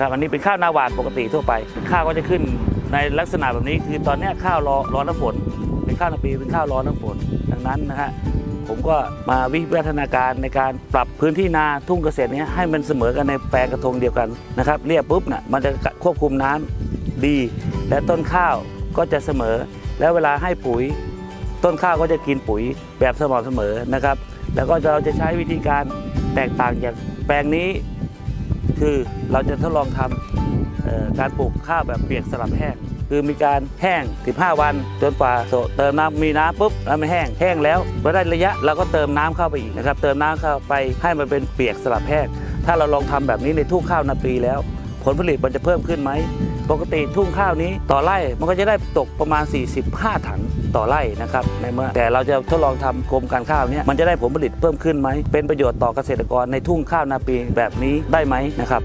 ครับอันนี้เป็นข้าวนาหวานปกติทั่วไป ข้าวก็จะขึ้นในลักษณะแบบนี้คือตอนนี้ข้าวรอร้อนน้ำฝน เป็นข้าวนาปีเป็นข้าวรอนน้ำฝน ดังนั้นนะฮะผมก็มาวิวัฒนาการในการปรับพื้นที่นาทุ่งเกษตรนี้ให้มันเสมอกันในแปลงกระทงเดียวกันนะครับเรียบปุ๊บน่ะมันจะควบคุมน้ำดี และต้นข้าวก็จะเสมอ แล้วเวลาให้ปุ๋ย ต้นข้าวก็จะกินปุ๋ยแบบสม่ำเสมอนะครับ แล้วก็เราจะใช้วิธีการแตกต่างจากแปลงนี้ คือเราจะทดลองทำการปลูกข้าวแบบเปียกสลับแห้งคือมีการแห้ง 15 วันจนกว่าเติมน้ำมีน้ำปุ๊บแล้วมันแห้งแห้งแล้วเมื่อได้ระยะเราก็เติมน้ำเข้าไปอีกนะครับเติมน้ำเข้าไปให้มันเป็นเปียกสลับแห้งถ้าเราลองทำแบบนี้ในทุ่งข้าวนาปีแล้ว ผลผลิตมันจะเพิ่มขึ้นไหม ปกติทุ่งข้าวนี้ต่อไร่มันก็จะได้ตกประมาณ 45 ถังต่อไร่นะครับในเมื่อแต่เราจะทดลองทำกรมการข้าวเนี่ยมันจะได้ผลผลิตเพิ่มขึ้นไหม เป็นประโยชน์ต่อเกษตรกรในทุ่งข้าวนาปีแบบนี้ได้ไหมนะครับ